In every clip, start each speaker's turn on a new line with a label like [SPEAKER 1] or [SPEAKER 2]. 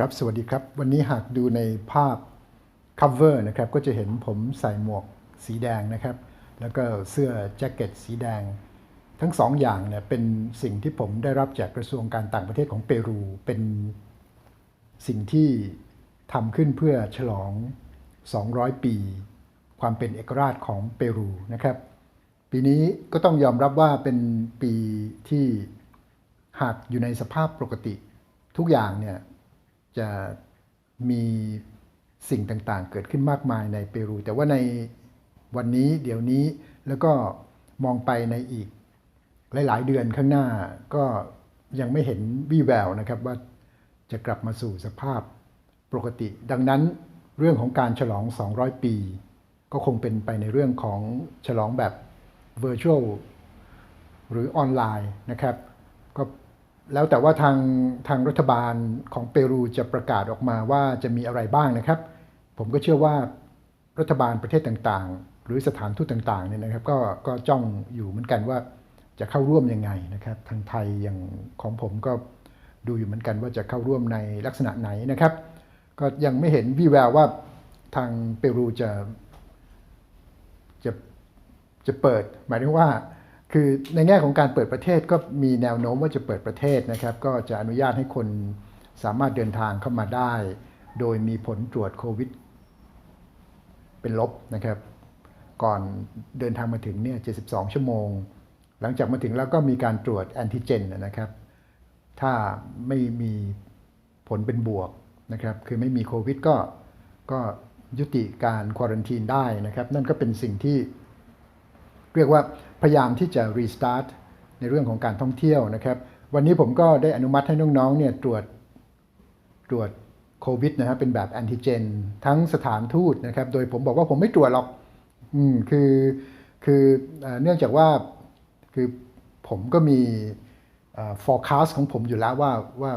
[SPEAKER 1] ครับ สวัสดีครับ วันนี้หากดูในภาพ cover นะครับ ก็จะเห็นผมใส่หมวกสีแดงนะครับ แล้วก็เสื้อแจ็คเก็ตสีแดง ทั้งสองอย่างเนี่ยเป็นสิ่งที่ผมได้รับจากกระทรวงการต่างประเทศของเปรู เป็นสิ่งที่ทำขึ้นเพื่อฉลอง 200 ปี ความเป็นเอกราชของเปรูนะครับ ปีนี้ก็ต้องยอมรับว่าเป็นปีที่หากอยู่ในสภาพปกติ ทุกอย่างเนี่ย จะมีสิ่งต่างๆ เกิดขึ้นมากมายในเปรู แต่ว่าในวันนี้เดี๋ยวนี้แล้วก็มองไปในอีกหลาย ๆ เดือนข้างหน้าก็ยังไม่เห็นวี่แววนะครับว่าจะกลับมาสู่สภาพปกติ ดังนั้นเรื่องของการฉลอง 200 ปี ก็คงเป็นไปในเรื่องของฉลองแบบ virtual หรือออนไลน์นะครับ แล้วแต่ว่าทางทางรัฐบาลของเปรูจะประกาศออกมาว่าจะมีอะไรบ้างนะครับ ผมก็เชื่อว่ารัฐบาลประเทศต่างๆ หรือสถานทูตต่างๆเนี่ยนะครับก็ก็จ้องอยู่เหมือนกันว่าจะเข้าร่วมยังไงนะครับทางไทยอย่างของผมก็ดูอยู่เหมือนกันว่าจะเข้าร่วมในลักษณะไหนนะครับ ก็ยังไม่เห็นวี่แววว่าทางเปรูจะจะจะเปิด หมายถึงว่า คือในแง่ของการเปิดประเทศก็มีแนวโน้มว่าจะเปิดประเทศนะครับ ก็จะอนุญาตให้คนสามารถเดินทางเข้ามาได้ โดยมีผลตรวจโควิด เป็นลบนะครับ ก่อนเดินทางมาถึงเนี่ย 72 ชั่วโมง หลังจากมาถึงแล้วก็มีการตรวจแอนติเจนนะครับ ถ้าไม่มีผลเป็นบวกนะครับ คือไม่มีโควิดก็ก็ยุติการควอรันทีนได้นะครับ นั่นก็เป็นสิ่งที่เรียกว่า พยายามที่จะรีสตาร์ทในเรื่องของการท่องเที่ยวนะครับ วันนี้ผมก็ได้อนุมัติให้น้องๆเนี่ยตรวจตรวจโควิดนะครับเป็นแบบแอนติเจน ทั้งสถานทูตนะครับ โดยผมบอกว่าผมไม่ตรวจหรอกอืมคือคือเอเนื่องจากว่าคือผมก็มี forecast ของผมอยู่แล้วว่าว่า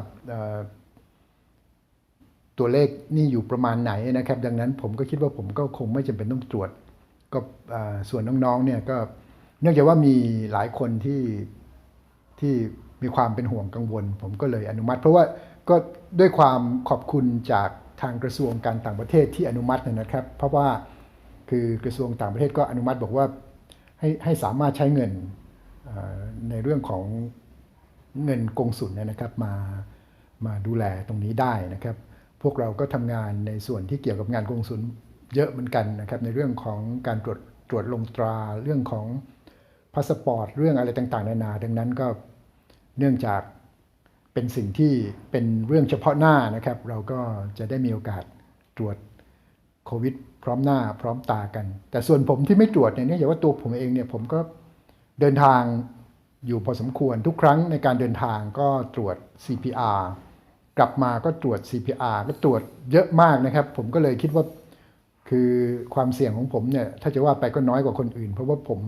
[SPEAKER 1] ตัวเลขนี่อยู่ประมาณไหนนะครับ ดังนั้นผมก็คิดว่าผมก็คงไม่จำเป็นต้องตรวจก็ส่วนน้องๆเนี่ยก็ เนื่องจากว่ามีหลายคนที่ที่มีความเป็นห่วงกังวล ผมก็เลยอนุมัติ เพราะว่าก็ด้วยความขอบคุณจากทางกระทรวงการต่างประเทศที่อนุมัตินะครับ เพราะว่าคือกระทรวงต่างประเทศก็อนุมัติบอกว่าให้ให้สามารถใช้เงินในเรื่องของเงินกงสุลนนะครับมามาดูแลตรงนี้ได้นะครับ พวกเราก็ทำงานในส่วนที่เกี่ยวกับงานกงสุลเยอะเหมือนกันนะครับ ในเรื่องของการตรวจตรวจลงตราเรื่องของ พาสปอร์ตเรื่องอะไรต่างๆ นานา ดังนั้นก็เนื่องจากเป็นสิ่งที่เป็นเรื่องเฉพาะหน้านะครับ เราก็จะได้มีโอกาสตรวจโควิด พร้อมหน้าพร้อมตากัน แต่ส่วนผมที่ไม่ตรวจเนี่ยเนื่องจากว่าตัวผมเองเนี่ยผมก็เดินทางอยู่พอสมควรทุกครั้งในการเดินทางก็ตรวจ CPR กลับมาก็ตรวจ CPR ก็ตรวจเยอะมากนะครับ ผมก็เลยคิดว่าคือความเสี่ยงของผมเนี่ยถ้าจะว่าไปก็น้อยกว่าคนอื่น เพราะว่าผม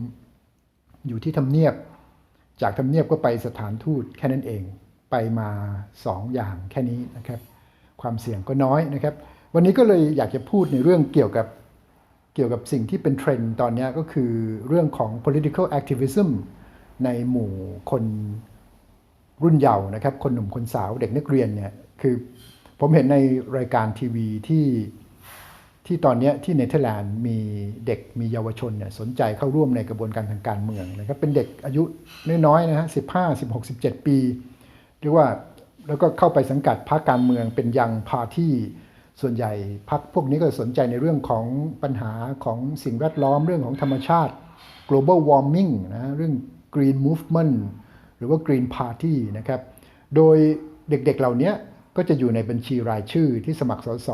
[SPEAKER 1] อยู่ที่ทำเนียบ จากทำเนียบก็ไปสถานทูตแค่นั้นเอง ไปมา2อย่างแค่นี้นะครับ ความเสี่ยงก็น้อยนะครับ วันนี้ก็เลยอยากจะพูดในเรื่องเกี่ยวกับเกี่ยวกับสิ่งที่เป็นเทรนด์ตอนนี้ก็คือเรื่องของ political activism ในหมู่คนรุ่นเยาว์นะครับ คนหนุ่มคนสาวเด็กนักเรียนเนี่ย คือผมเห็นในรายการทีวีที่ ที่ตอนนี้ที่เนเธอร์แลนด์มีเด็กมีเยาวชนเนี่ยสนใจเข้าร่วมในกระบวนการทางการเมืองนะครับเป็นเด็กอายุน้อยๆนะฮะสิบห้าสิบหกสิบเจ็ดปี เรียกว่าแล้วก็เข้าไปสังกัดพรรคการเมืองเป็นยังพาที่ส่วนใหญ่พรรคพวกนี้ก็สนใจในเรื่องของปัญหาของสิ่งแวดล้อมเรื่องของธรรมชาติ global warming นะเรื่อง green movement หรือว่า green party นะครับโดยเด็กๆเหล่านี้ก็จะอยู่ในบัญชีรายชื่อที่สมัครสส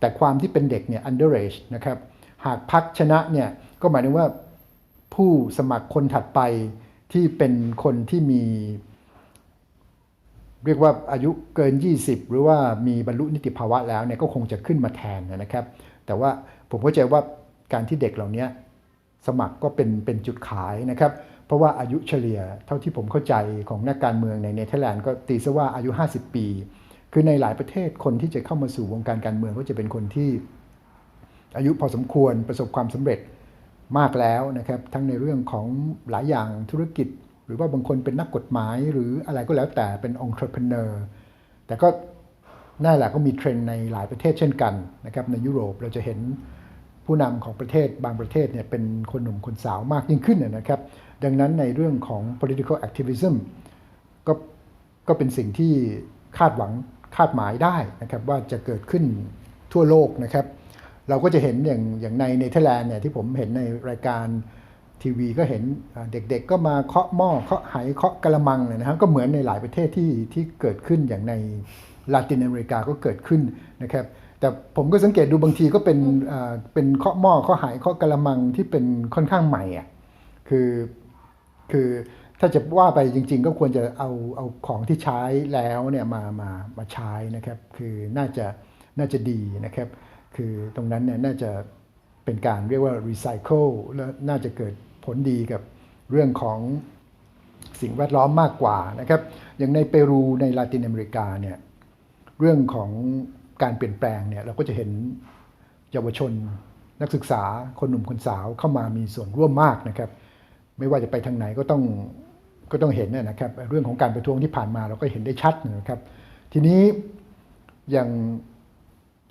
[SPEAKER 1] แต่ความที่เป็นเด็กเนี่ย underage นะครับ หากพรรคชนะเนี่ย ก็หมายถึงว่าผู้สมัครคนถัดไปที่เป็นคนที่มี เรียกว่าอายุเกิน 20 หรือว่ามีบรรลุนิติภาวะแล้วเนี่ยก็คงจะขึ้นมาแทนนะครับ แต่ว่าผมเข้าใจว่าการที่เด็กเหล่านี้สมัครก็เป็นเป็นจุดขายนะครับ เพราะว่าอายุเฉลี่ยเท่าที่ผมเข้าใจของนักการเมืองในเนเธอร์แลนด์ก็ตีซะว่าอายุ 50 ปี คือในหลายประเทศคนที่จะเข้ามาสู่วงการการเมืองก็จะเป็นคนที่อายุพอสมควรประสบความสำเร็จมากแล้วนะครับทั้งในเรื่องของหลายอย่างธุรกิจ หรือว่าบางคนเป็นนักกฎหมายหรืออะไรก็แล้วแต่เป็นองค์ประกอบแต่ก็นั่นแหละก็มีเทรนด์ในหลายประเทศเช่นกันนะครับในยุโรปเราจะเห็นผู้นำของประเทศบางประเทศเนี่ยเป็นคนหนุ่มคนสาวมากยิ่งขึ้นนะครับ ดังนั้นในเรื่องของ political activism ก็ก็เป็นสิ่งที่คาดหวัง คาดหมายได้นะครับว่าจะเกิดขึ้นทั่วโลกนะครับ เราก็จะเห็นอย่างอย่างในเนเธอร์แลนด์เนี่ยที่ผมเห็นในรายการทีวีก็เห็นเด็กๆก็มาเคาะหม้อเคาะไหเคาะกระมังเลยนะครับก็เหมือนในหลายประเทศที่ที่เกิดขึ้นอย่างในลาตินอเมริกาก็เกิดขึ้นนะครับ แต่ผมก็สังเกตดูบางทีก็เป็นเป็นเคาะหม้อเคาะไหเคาะกระมังที่เป็นค่อนข้างใหม่อะคือคือ ถ้าจะว่าไปจริง ๆ ก็ควรจะเอาเอาของที่ใช้แล้วเนี่ยมามามาใช้นะครับคือน่าจะน่าจะดีนะครับคือตรงนั้นเนี่ยน่าจะเป็นการเรียกว่ารีไซเคิลแล้วน่าจะเกิดผลดีกับเรื่องของสิ่งแวดล้อมมากกว่านะครับอย่างในเปรูในลาตินอเมริกาเนี่ยเรื่องของการเปลี่ยนแปลงเนี่ยเราก็จะเห็นเยาวชนนักศึกษาคนหนุ่มคนสาวเข้ามามีส่วนร่วมมากนะครับ ไม่ว่าจะไปทางไหนก็ต้อง ก็ต้องเห็นนะนะครับ เรื่องของการประท้วงที่ผ่านมาเราก็เห็นได้ชัดนะครับ ทีนี้อย่าง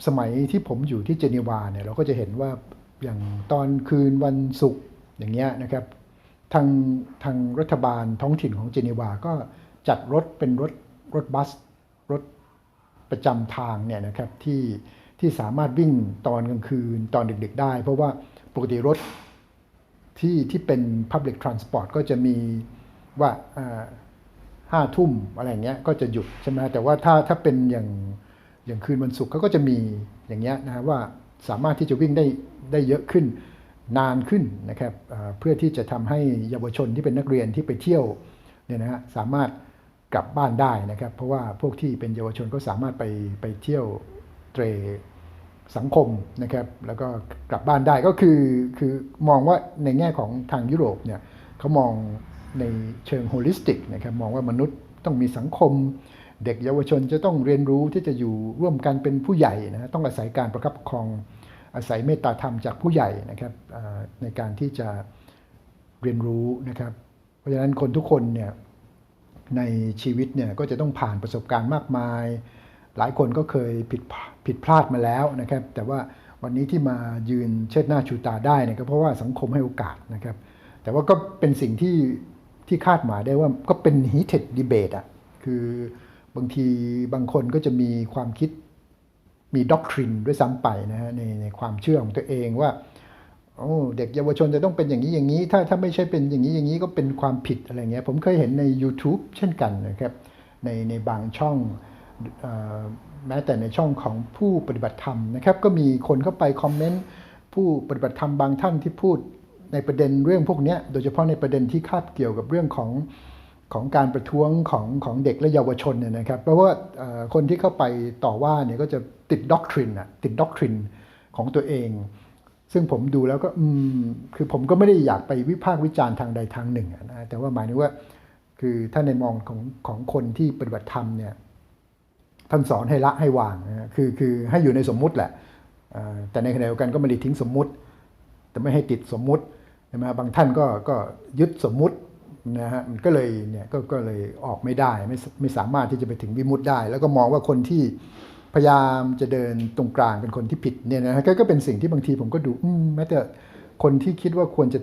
[SPEAKER 1] สมัยที่ผมอยู่ที่เจนีวาเนี่ยเราก็จะเห็นว่าอย่างตอนคืนวันศุกร์อย่างเงี้ยนะครับทางทางรัฐบาลท้องถิ่นของเจนีวาก็จัดรถเป็นรถรถบัส รถประจำทางเนี่ยนะครับที่ที่สามารถวิ่งตอนกลางคืนตอนดึกๆได้ เพราะว่าปกติรถที่ที่เป็น Public Transport ก็จะมี ว่าห้าทุ่มอะไรเงี้ยก็จะหยุดใช่ไหมแต่ว่าถ้าถ้าเป็นอย่างอย่างคืนวันศุกร์เขาก็จะมีอย่างเงี้ยนะฮะว่าสามารถที่จะวิ่งได้ได้เยอะขึ้นนานขึ้นนะครับเพื่อที่จะทำให้เยาวชนที่เป็นนักเรียนที่ไปเที่ยวเนี่ยนะฮะสามารถกลับบ้านได้นะครับ เพราะว่าพวกที่เป็นเยาวชนก็สามารถไปไปเที่ยวเตรสังคมนะครับ แล้วก็กลับบ้านได้ก็คือคือมองว่าในแง่ของทางยุโรปเนี่ยเขามอง ในเชิงโฮลิสติกนะครับมองว่ามนุษย์ต้องมีสังคม เด็กเยาวชนจะต้องเรียนรู้ที่จะอยู่ร่วมกันเป็นผู้ใหญ่นะต้องอาศัยการประคับประคองอาศัยเมตตาธรรมจากผู้ใหญ่นะครับในการที่จะเรียนรู้นะครับ เพราะฉะนั้นคนทุกคนเนี่ยในชีวิตเนี่ยก็จะต้องผ่านประสบการณ์มากมาย หลายคนก็เคยผิดผิดพลาดมาแล้วนะครับ แต่ว่าวันนี้ที่มายืนเชิดหน้าชูตาได้เนี่ยก็เพราะว่าสังคมให้โอกาสนะครับ แต่ว่าก็เป็นสิ่งที่ ที่คาดหมายได้ว่าก็เป็น heated debate อะคือบางทีบางคนก็จะมีความคิดมีด็อกทรินด้วยซ้ำไปนะฮะในในความเชื่อของตัวเองว่าโอ้เด็กเยาวชนจะต้องเป็นอย่างนี้อย่างนี้ ถ้าถ้าไม่ใช่เป็นอย่างนี้อย่างนี้ก็เป็นความผิดอะไรเงี้ยผมเคยเห็นใน YouTube เช่นกันนะครับในในบางช่องอแม้แต่ในช่องของผู้ปฏิบัติธรรมนะครับก็มีคนเข้าไปคอมเมนต์ผู้ปฏิบัติธรรมบางท่านที่พูด ในประเด็นเรื่องพวกนี้โดยเฉพาะในประเด็นที่คาบเกี่ยวกับเรื่องของของการประท้วงของของเด็กและเยาวชนเนี่ยนะครับ เพราะว่าคนที่เข้าไปต่อว่าเนี่ยก็จะติดด็อกทรินอะติดด็อกทรินของตัวเอง ซึ่งผมดูแล้วก็อืมคือผมก็ไม่ได้อยากไปวิพากษ์วิจารณ์ทางใดทางหนึ่งนะแต่ว่าหมายถึงว่าคือถ้าในมองของของคนที่ปฏิบัติธรรมเนี่ยท่านสอนให้ละให้วางนะคือคือให้อยู่ในสมมุติแหละแต่ในขณะเดียวกันก็ไม่ได้ทิ้งสมมุติ แต่ไม่ให้ติดสมมุติ ใช่ไหมบางท่านก็ก็ยึดสมมุตินะฮะมันก็เลยเนี่ยก็ก็เลยออกไม่ได้ไม่ไม่สามารถที่จะไปถึงวิมุตได้ แล้วก็มองว่าคนที่พยายามจะเดินตรงกลางเป็นคนที่ผิดเนี่ยนะฮะก็ก็เป็นสิ่งที่บางทีผมก็ดูอืมแม้แต่คนที่คิดว่าควรจะ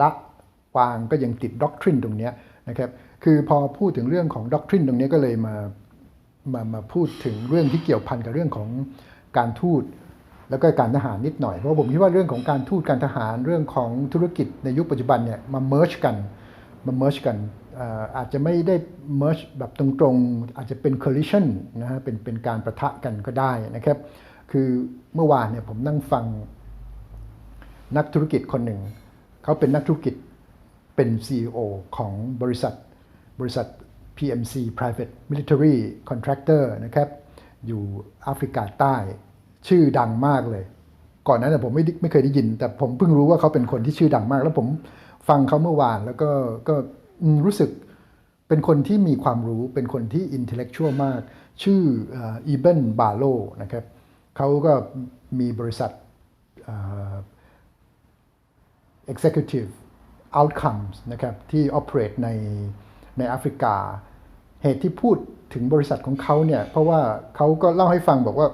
[SPEAKER 1] ละวางก็ยังติดด็อกทรินตรงเนี้ยนะครับคือพอพูดถึงเรื่องของด็อกทรินตรงนี้ก็เลยมามามาพูดถึงเรื่องที่เกี่ยวพันกับเรื่องของการทูต แล้วก็การทหารนิดหน่อย เพราะผมคิดว่าเรื่องของการทูตการทหารเรื่องของธุรกิจในยุคปัจจุบันเนี่ยมาเมิร์ชกันมาเมิร์ชกันอาอาจจะไม่ได้เมิร์ชแบบตรงๆ อาจจะเป็น collision นะฮะเป็นเป็นการประทะกันก็ได้นะครับ คือเมื่อวานเนี่ยผมนั่งฟังนักธุรกิจคนหนึ่ง เขาเป็นนักธุรกิจเป็น CEO ของบริษัทบริษัท PMC Private Military Contractor นะครับ อยู่แอฟริกาใต้ ชื่อดังมากเลย ก่อนหนั้นผมไม่ไม่เคยได้ยิน แต่ผมเพิ่งรู้ว่าเขาเป็นคนที่ชื่อดังมาก แล้วผมฟังเขาเมื่อวานแล้วก็ก็รู้สึกเป็นคนที่มีความรู้เป็นคนที่อินเทลเล็กชวลมาก ชื่ออีเบนบาโลนะครับเขาก็มีบริษัทเอ่อ executive outcomes นะครับที่ operate ในในแอฟริกา เหตุที่พูดถึงบริษัทของเขาเนี่ย เพราะว่าเขาก็เล่าให้ฟังบอกว่า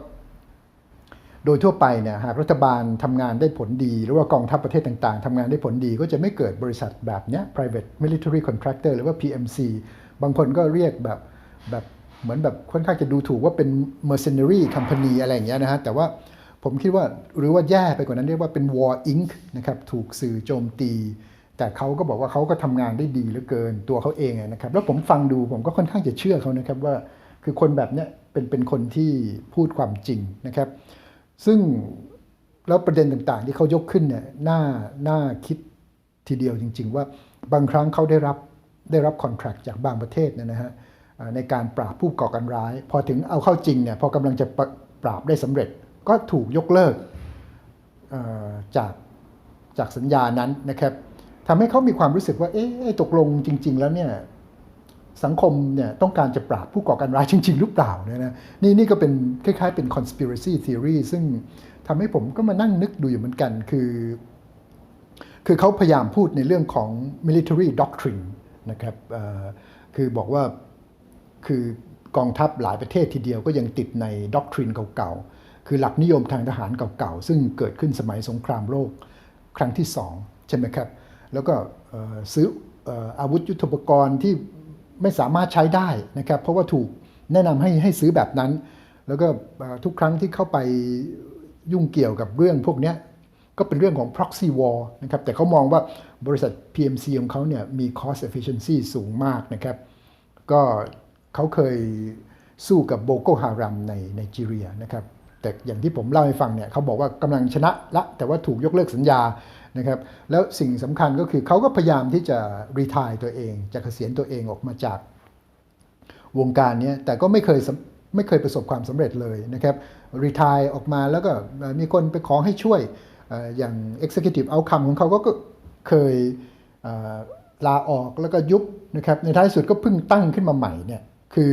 [SPEAKER 1] โดยทั่วไปเนี่ยหากรัฐบาลทำงานได้ผลดี หรือว่ากองทัพประเทศต่างๆทำงานได้ผลดีก็จะไม่เกิดบริษัทแบบเนี้ย private military contractor หรือว่า PMC บางคนก็เรียกแบบแบบเหมือนแบบค่อนข้างจะดูถูกว่าเป็น mercenary company อะไรอย่างเงี้ยนะฮะแต่ว่าผมคิดว่าหรือว่าแย่ไปกว่านั้นเรียกว่าเป็น war inc นะครับถูกสื่อโจมตี แต่เขาก็บอกว่าเขาก็ทำงานได้ดีเหลือเกินตัวเขาเองนะครับแล้วผมฟังดูผมก็ค่อนข้างจะเชื่อเขานะครับว่า คือคนแบบเนี้ยเป็นเป็นคนที่พูดความจริงนะครับ ซึ่งแล้วประเด็นต่างๆ ที่เขายกขึ้นเนี่ยน่าน่าคิดทีเดียวจริง ๆ ว่าบางครั้งเขาได้รับได้รับคอนแทรคจากบางประเทศเนี่ยนะฮะในการปราบผู้ก่อการร้าย พอถึงเอาเข้าจริงเนี่ยพอกำลังจะปราปราบได้สำเร็จก็ถูกยกเลิกจากจากสัญญานั้นนะครับทำให้เขามีความรู้สึกว่าเอ๊ะตกลงจริง ๆ แล้วเนี่ย สังคมเนี่ยต้องการจะปราบผู้ก่อการร้ายจริง ๆ หรือเปล่าเนี่ยนะนี่นี่ก็เป็นคล้ายๆเป็น conspiracy theory ซึ่งทำให้ผมก็มานั่งนึกดูอยู่เหมือนกันคือ คือเขาพยายามพูดในเรื่องของ military doctrine นะครับคือบอกว่าคือกองทัพหลายประเทศทีเดียวก็ยังติดใน doctrine เก่าๆ คือหลักนิยมทางทหารเก่าๆ ซึ่งเกิดขึ้นสมัยสงครามโลกครั้งที่สองใช่ไหมครับ แล้วก็ซื้ออาวุธยุทโธปกรณ์ที่ ไม่สามารถใช้ได้นะครับ เพราะว่าถูกแนะนำให้ให้ซื้อแบบนั้น แล้วก็ทุกครั้งที่เข้าไปยุ่งเกี่ยวกับเรื่องพวกนี้ก็เป็นเรื่องของ proxy war นะครับ แต่เขามองว่าบริษัท PMC ของเขาเนี่ยมี cost efficiency สูงมากนะครับ ก็เขาเคยสู้กับโบโกฮารัมในไนจีเรียนะครับ แต่อย่างที่ผมเล่าให้ฟังเนี่ยเขาบอกว่ากำลังชนะละแต่ว่าถูกยกเลิกสัญญานะครับแล้วสิ่งสำคัญก็คือเขาก็พยายามที่จะรีทายตัวเองจะเกษียณตัวเองออกมาจากวงการเนี้ยแต่ก็ไม่เคยไม่เคยประสบความสำเร็จเลยนะครับรีทายออกมาแล้วก็มีคนไปขอให้ช่วยอย่าง Executive Outcome ของเขาก็ก็เคยลาออกแล้วก็ยุบนะครับในท้ายสุดก็เพิ่งตั้งขึ้นมาใหม่เนี่ยคือ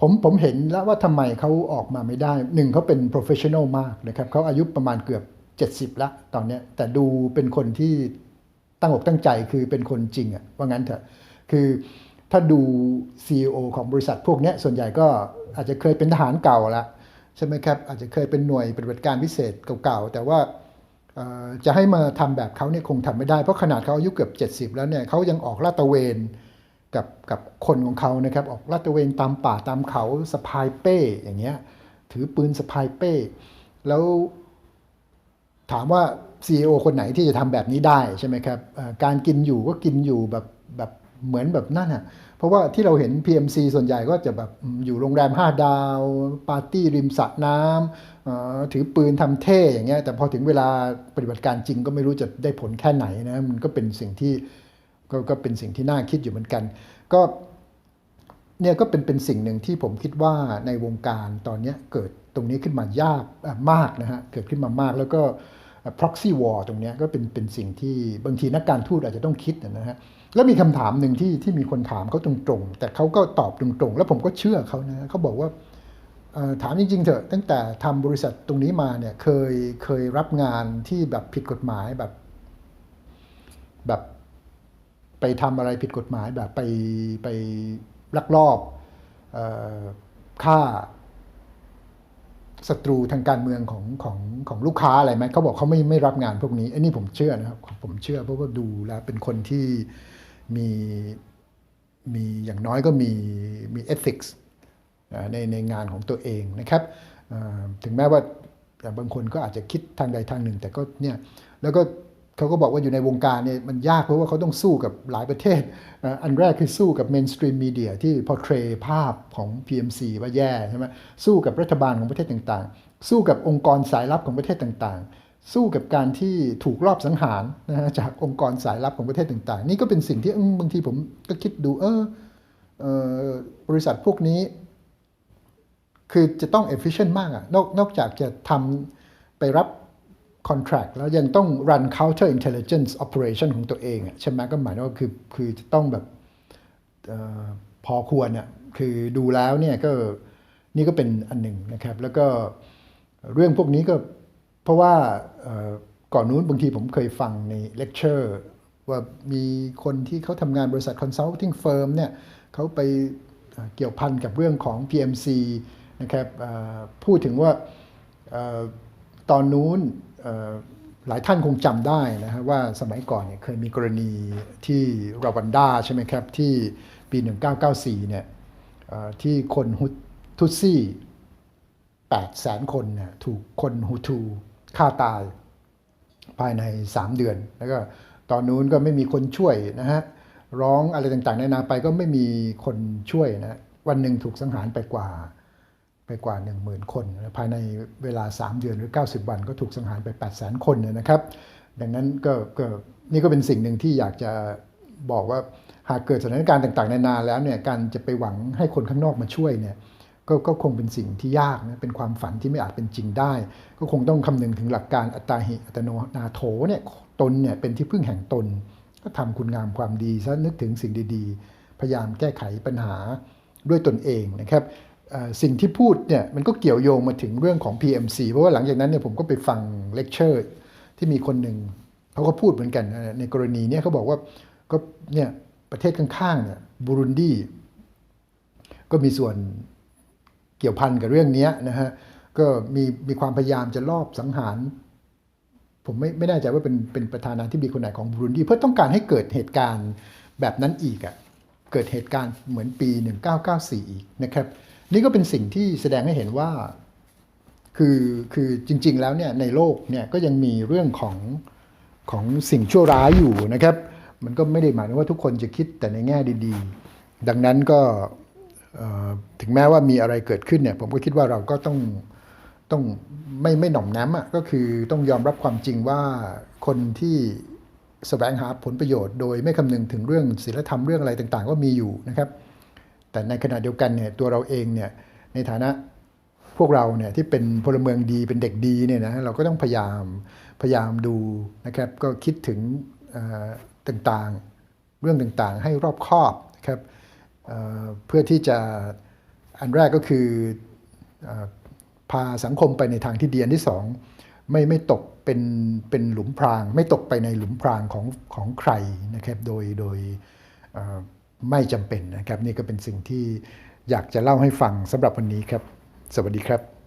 [SPEAKER 1] ผมผมเห็นแล้วว่าทำไมเขาออกมาไม่ได้หนึ่งเขาเป็น professional มากนะครับเขาอายุประมาณเกือบ 70 ละตอนนี้แต่ดูเป็นคนที่ตั้งอกตั้งใจคือเป็นคนจริงอะว่างั้นเถอะคือถ้าดู CEO ของบริษัทพวกนี้ส่วนใหญ่ก็อาจจะเคยเป็นทหารเก่าละใช่ไหมครับอาจจะเคยเป็นหน่วยปฏิบัติการพิเศษเก่าๆ แต่ว่าจะให้มาทำแบบเขาเนี่ยคงทำไม่ได้ เพราะขนาดเขาอายุเกือบ 70 แล้วเนี่ยเขายังออกลาดตระเวน กับกับคนของเขานะครับ ออกลาดตระเวนตามป่าตามเขาสะพายเป้อย่างเงี้ยถือปืนสะพายเป้ แล้วถามว่า CEO คนไหนที่จะทำแบบนี้ได้ใช่ไหมครับการกินอยู่ก็กินอยู่แบบแบบเหมือนแบบนั่นอะเพราะว่าที่เราเห็น PMC ส่วนใหญ่ก็จะแบบอยู่โรงแรม 5 ดาว ปาร์ตี้ริมสระน้ำถือปืนทำเท่อย่างเงี้ยแต่พอถึงเวลาปฏิบัติการจริงก็ไม่รู้จะได้ผลแค่ไหนนะมันก็เป็นสิ่งที่ ก็ก็เป็นสิ่งที่น่าคิดอยู่เหมือนกัน ก็เนี่ยก็เป็นเป็นสิ่งหนึ่งที่ผมคิดว่าในวงการตอนนี้เกิดตรงนี้ขึ้นมายากอะมากนะฮะเกิดขึ้นมามากแล้วก็ proxy war ตรงนี้ก็เป็นเป็นสิ่งที่บางทีนักการทูตอาจจะต้องคิดนะฮะแล้วมีคำถามหนึ่งที่ที่มีคนถามเขาตรงๆ แต่เขาก็ตอบตรงๆ แล้วผมก็เชื่อเขานะเขาบอกว่าถามจริงๆเถอะตั้งแต่ทำบริษัทตรงนี้มาเนี่ยเคยเคยรับงานที่แบบผิดกฎหมายแบบ แบบ ไปทำอะไรผิดกฎหมายแบบไปไปลักลอบฆ่าศัตรูทางการเมืองของของของลูกค้าอะไรไหมเขาบอกเขาไม่ไม่รับงานพวกนี้ไอ้นี่ผมเชื่อนะครับผมเชื่อเพราะว่าดูแล้วเป็นคนที่มีมีอย่างน้อยก็มีมี ethics อ่าในในงานของตัวเองนะครับถึงแม้ว่าบางคนก็อาจจะคิดทางใดทางหนึ่ง แต่ก็เนี่ยแล้วก็ เขาก็บอกว่าอยู่ในวงการเนี่ยมันยากเพราะว่าเขาต้องสู้กับหลายประเทศ อันแรกคือสู้กับ mainstream media ที่ portray ภาพของ PMC ว่าแย่ใช่ไหมสู้กับรัฐบาลของประเทศต่างๆ สู้กับองค์กรสายลับของประเทศต่างๆ สู้กับการที่ถูกลอบสังหารนะฮะจากองค์กรสายลับของประเทศต่างๆ นี่ก็เป็นสิ่งที่บางทีผมก็คิดดูเออเอ่อบริษัทพวกนี้ คือจะต้อง efficient มากอะนอกนอกจากจะทำไปรับ contract แล้วยังต้อง run counter intelligence operation ของตัวเองอะใช่ไหมก็หมายว่าคือคือจะต้องแบบออพอควรอะคือดูแล้วเนี่ยก็นี่ก็เป็นอันหนึ่งนะครับ แล้วก็เรื่องพวกนี้ก็เพราะว่าก่อนนู้นบางทีผมเคยฟังใน lecture ว่ามีคนที่เขาทำงานบริษัท consulting firm เนี่ยเขาไปเกี่ยวพันกับเรื่องของ PMC นะครับพูดถึงว่าออตอนนู้น หลายท่านคงจำได้นะฮะว่าสมัยก่อนเนี่ยเคยมีกรณีที่รวันดาใช่ไหมครับ ที่ปี 1994เนี่ยเอ่อที่คนฮุตทุตซี่8แสนคนเนี่ยถูกคนฮูทูฆ่าตายภายใน 3 เดือน แล้วก็ตอนนู้นก็ไม่มีคนช่วยนะฮะร้องอะไรต่างๆนานาไปก็ไม่มีคนช่วยนะวันหนึ่งถูกสังหารไปกว่า ไปกว่า 10,000คนนภายในเวลา 3 เดือนหรือ 90 วันก็ถูกสังหารไป 8 0 0 0 0 0 คนเนี่ยนะครับ ดังนั้นก็ก็นี่ก็เป็นสิ่งหนึ่งที่อยากจะบอกว่าหากเกิดสถานการณ์ต่างๆ นานาแล้วเนี่ยการจะไปหวังให้คนข้างนอกมาช่วยเนี่ยก็ก็คงเป็นสิ่งที่ยากนะเป็นความฝันที่ไม่อาจเป็นจริงได้ ก็คงต้องคำนึงถึงหลักการอัตตาหิอัตโนนาโถเนี่ยตนเนี่ยเป็นที่พึ่งแห่งตน ก็ทำคุณงามความดีซะนึกถึงสิ่งดีๆ พยายามแก้ไขปัญหาด้วยตนเองนะครับ สิ่งที่พูดเนี่ยมันก็เกี่ยวโยงมาถึงเรื่องของ PMC เพราะว่าหลังจากนั้นเนี่ยผมก็ไปฟังเลคเชอร์ที่มีคนหนึ่งเขาก็พูดเหมือนกันในกรณีเนี้เขาบอกว่าก็เนี่ยประเทศข้างๆเนี่ยบูรุนดีก็มีส่วนเกี่ยวพันกับเรื่องนี้นะฮะก็มีมีความพยายามจะลอบสังหาร ผมไม่ไม่แน่ใจว่าเป็นเป็นประธานาธิบดีคนไหนของบรูนดี เพื่อต้องการให้เกิดเหตุการณ์แบบนั้นอีกอะ่ะเกิดเหตุการณ์เหมือนปี 1994 อีกนะครับ นี่ก็เป็นสิ่งที่แสดงให้เห็นว่า คือคือจริง ๆ แล้วเนี่ยในโลกเนี่ยก็ยังมีเรื่องของของสิ่งชั่วร้ายอยู่นะครับ มันก็ไม่ได้หมายถึงว่าทุกคนจะคิดแต่ในแง่ดีๆ ดังนั้นก็ถึงแม้ว่ามีอะไรเกิดขึ้นเนี่ยผมก็คิดว่าเราก็ต้องต้องไม่ไม่หน่อมแนมอะก็คือต้องยอมรับความจริงว่าคนที่แสวงหาผลประโยชน์ โดยไม่คำนึงถึงเรื่องศีลธรรมเรื่องอะไรต่าง ๆ ก็มีอยู่นะครับ แต่ในขณะเดียวกันเนี่ยตัวเราเองเนี่ยในฐานะพวกเราเนี่ยที่เป็นพลเมืองดีเป็นเด็กดีเนี่ยนะเราก็ต้องพยายามพยายามดูนะครับก็คิดถึงต่างๆ เรื่องต่างๆ ให้รอบคอบนะครับเเพื่อที่จะอันแรกก็คืออพาสังคมไปในทางที่ดีอันที่สองไม่ไม่ตกเป็นเป็นหลุมพราง ไม่ตกไปในหลุมพรางของของใครนะครับโดยโดย ไม่จำเป็นนะครับ นี่ก็เป็นสิ่งที่อยากจะเล่าให้ฟังสำหรับวันนี้ครับ สวัสดีครับ